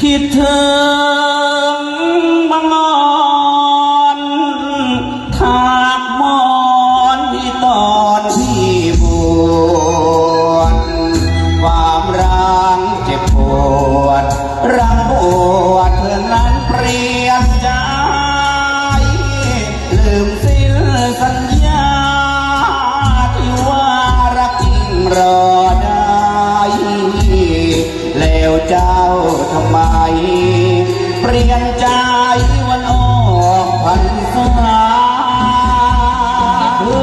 คิดถึงบ เปลี่ยนใจวันออกพรรษาถึ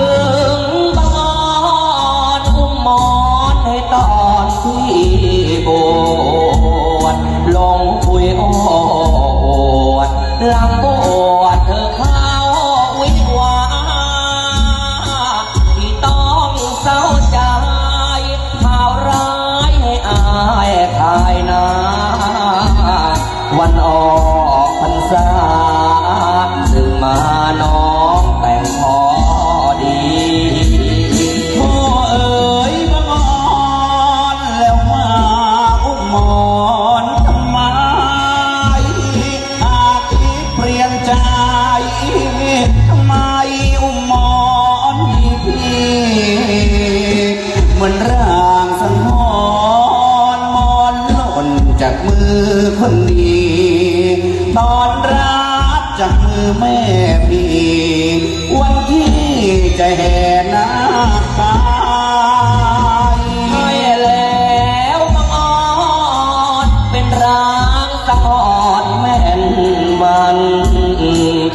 งบางอนอุ้มมอนให้ตอนที่บวชลงคุยอ้อวดลำ ร่างสังหรณ์มอนหล่นจากมือคนดี ตอนรับจากมือแม่พีวันที่จะแห่นาคไอ้แล้วบางอ่อนเป็นร้างสะอ่อนแม่นมัน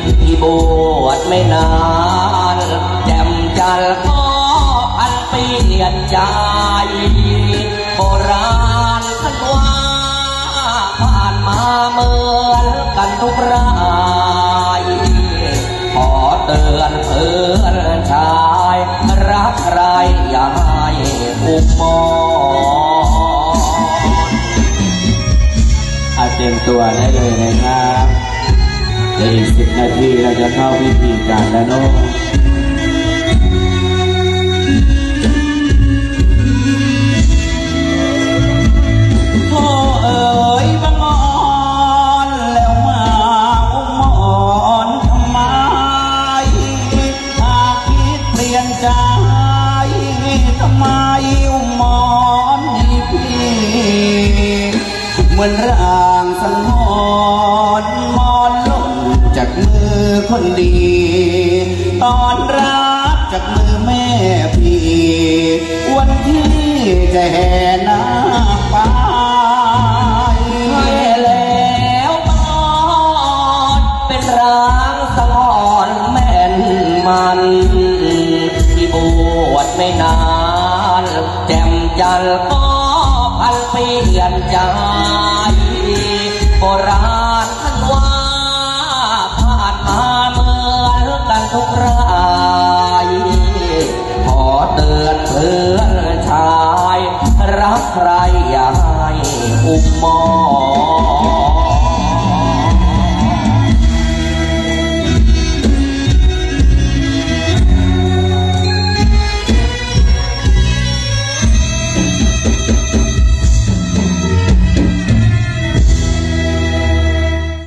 ที่บวชไม่นาน ยนใจโบราณท่านว่าผ่านมาเหมือนกันทุกรายขอเตือนเพื่อนชาย รักใครอย่าให้อุมมอนอาเตรียมตัวได้เลยนะครับเดี๋ยวอีกสิบนาทีเราจะเข้าพิธีการแล้วเนอะ เหมือนร่างสังหรณ์มอนล่นจากมือคนดี ตอนรับจากมือแม่พี่ วันที่จะแห่นาไปให้แล้วบอนเป็นร้างสะอ่อนแม่นมันที่บวชไม่นาน แจ่มจันก็พันเปลี่ยนจโบรา รักใครอย่าให้อุ้มมอง